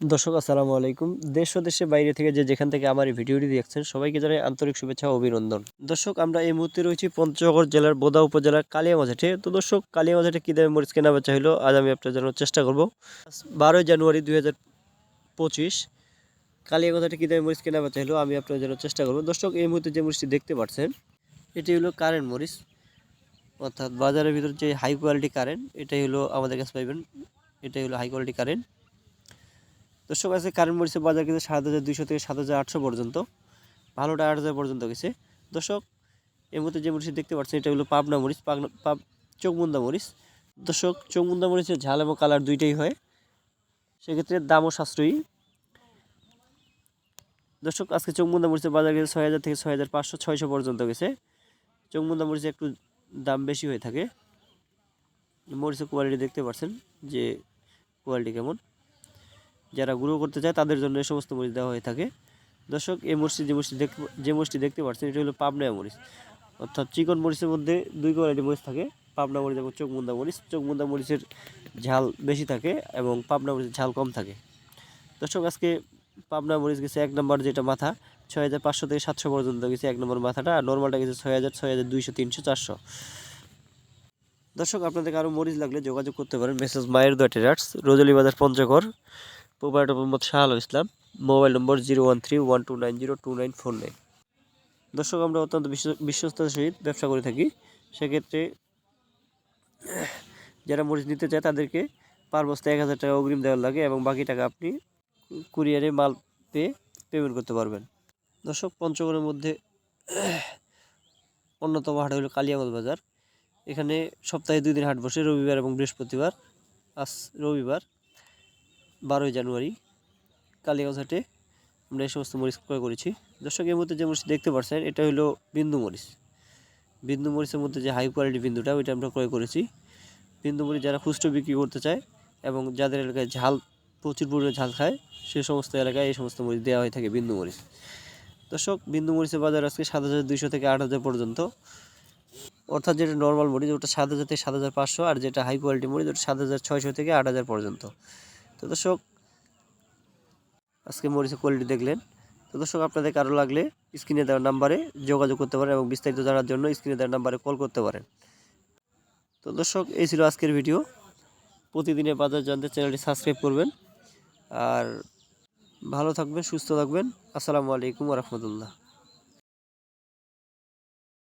দর্শক, আসসালামু আলাইকুম। দেশ ও দেশের বাইরে থেকে যে যেখান থেকে আমার এই ভিডিওটি দেখছেন, সবাইকে জানাই আন্তরিক শুভেচ্ছা ও অভিনন্দন। দর্শক, আমরা এই মুহূর্তে রয়েছি পঞ্চগড় জেলার বোদা উপজেলার কালিয়া কালিয়ামাঝাটে। তো দর্শক, কালিয়ামাঝাটে কী দামে মরিচ কেনা বেচা হলো, আজ আমি আপনার জানার চেষ্টা করব। বারোই জানুয়ারি দুই হাজার পঁচিশ, কালিয়ামাঝাটে কী দামে মরিচ কেনা বেচা আমি আপনার জানার চেষ্টা করব। দর্শক, এই মুহূর্তে যে মরিচটি দেখতে পাচ্ছেন, এটি হলো কারেন্ট মরিচ। অর্থাৎ বাজারের ভিতর যে হাই কোয়ালিটি কারেন্ট এটাই হলো আমাদের কাছে পাইবেন, এটাই হলো হাই কোয়ালিটি কারেন্ট দর্শক আছে কারেন্ট মরিচের বাজার কিন্তু সাত হাজার দুইশো থেকে সাত হাজার আটশো পর্যন্ত। ভালোটা আট হাজার পর্যন্ত গেছে। দর্শক এর মধ্যে যে মরিচ দেখতে পাচ্ছেন, এটা হলো পাবনা মরিচ, পাবনা, পাব চোখমুন্দা মরিচ। দর্শক চোখমুন্দা মরিচের ঝাল এবং কালার দুইটাই হয়। সেক্ষেত্রে দামও সাশ্রয়ী। দর্শক, আজকে চোখমুন্দা মরিচের বাজার গেছে ছয় হাজার থেকে ছয় হাজার পাঁচশো, ছয়শো পর্যন্ত গেছে। চোখমুন্দা মরিচে একটু দাম বেশি হয়ে থাকে। মরিচের কোয়ালিটি দেখতে পাচ্ছেন যে কোয়ালিটি কেমন। যারা গ্রো করতে চায়, তাদের জন্য এই সমস্ত মরিচ দেওয়া হয়ে থাকে। দর্শক, এই মরিচটি যে মরিচটি দেখতে, যে মরিচটি দেখতে পাচ্ছেন, এটা হলো পাবনা মরিচ অর্থাৎ চিকন মরিচের মধ্যে দুই কোয়ালিটি মরিচ থাকে। পাবনা মরিচ এবং চোখমুন্দা মরিচ। চোখমুন্দা মরিচের ঝাল বেশি থাকে এবং পাবনা মরিচের ঝাল কম থাকে। দর্শক, আজকে পাবনা মরিচ গেছে এক নম্বর যেটা মাথা, ছয় হাজার পাঁচশো থেকে সাতশো পর্যন্ত গেছে এক নম্বর মাথাটা। আর নর্মালটা গেছে ছয় হাজার ছয় হাজার দুইশো, তিনশো, চারশো। দর্শক আপনাদের আরও মরিচ লাগলে যোগাযোগ করতে পারেন। মেসেজ মায়ের Doa traders Rojli Bazar Panchagarh. Proprietor Mohammad Alam Islam, mobile number zero one three one two nine zero two nine four nine. দর্শক, আমরা অত্যন্ত বিশ্ব- বিশ্বস্ততার সহিত ব্যবসা করে থাকি। সেক্ষেত্রে যারা মরিচ নিতে চায়, তাদেরকে পার বস্তা এক হাজার টাকা অগ্রিম দেওয়ার লাগে এবং বাকি টাকা আপনি কুরিয়ারে মাল পেয়ে পেমেন্ট করতে পারবেন। দর্শক, পঞ্চগড়ের মধ্যে অন্যতম হাট হলো কালিয়াগঞ্জ বাজার। এখানে সপ্তাহে দুই দিন হাট বসে, রবিবার এবং বৃহস্পতিবার। আজ রবিবার। বারোই জানুয়ারি হাটে আমরা এই সমস্ত মরিচ ক্রয় করেছি। দর্শক এর মধ্যে যে মরিচ দেখতে পাচ্ছেন, এটা হলো বিন্দু মরিচ। বিন্দু মরিচের মধ্যে যে হাই কোয়ালিটি বিন্দুটা, ওইটা আমরা ক্রয় করেছি। বিন্দু মরিচ যারা খুচরো বিক্রি করতে চায় এবং যাদের এলাকায় ঝাল, প্রচুর পরিমাণে ঝাল খায়, সে সমস্ত এলাকায় এই সমস্ত মরিচ দেওয়া হয়ে থাকে বিন্দু মরিচ। দর্শক, বিন্দু মরিচের বাজার আজকে সাত হাজার দুইশো থেকে আট হাজার পর্যন্ত। অর্থাৎ যেটা নর্মাল মরিচ, ওটা সাত হাজার থেকে সাত হাজার পাঁচশো, আর যেটা হাই কোয়ালিটি মরিচ, ওটা সাত হাজার ছয়শো থেকে আট হাজার পর্যন্ত। তো দর্শক, আজকে মরিচের কোয়ালিটি দেখলেন। তো দর্শক আপনাদের কারও লাগলে স্ক্রিনে দেওয়ার নাম্বারে যোগাযোগ করতে পারেন এবং বিস্তারিত জানার জন্য স্ক্রিনে দেওয়ার নাম্বারে কল করতে পারেন। তো দর্শক, এই ছিল আজকের ভিডিও প্রতিদিনের বাজার জানতে চ্যানেলটি সাবস্ক্রাইব করবেন। আর ভালো থাকবেন, সুস্থ থাকবেন। আসসালামু আলাইকুম রহমতুল্লাহ।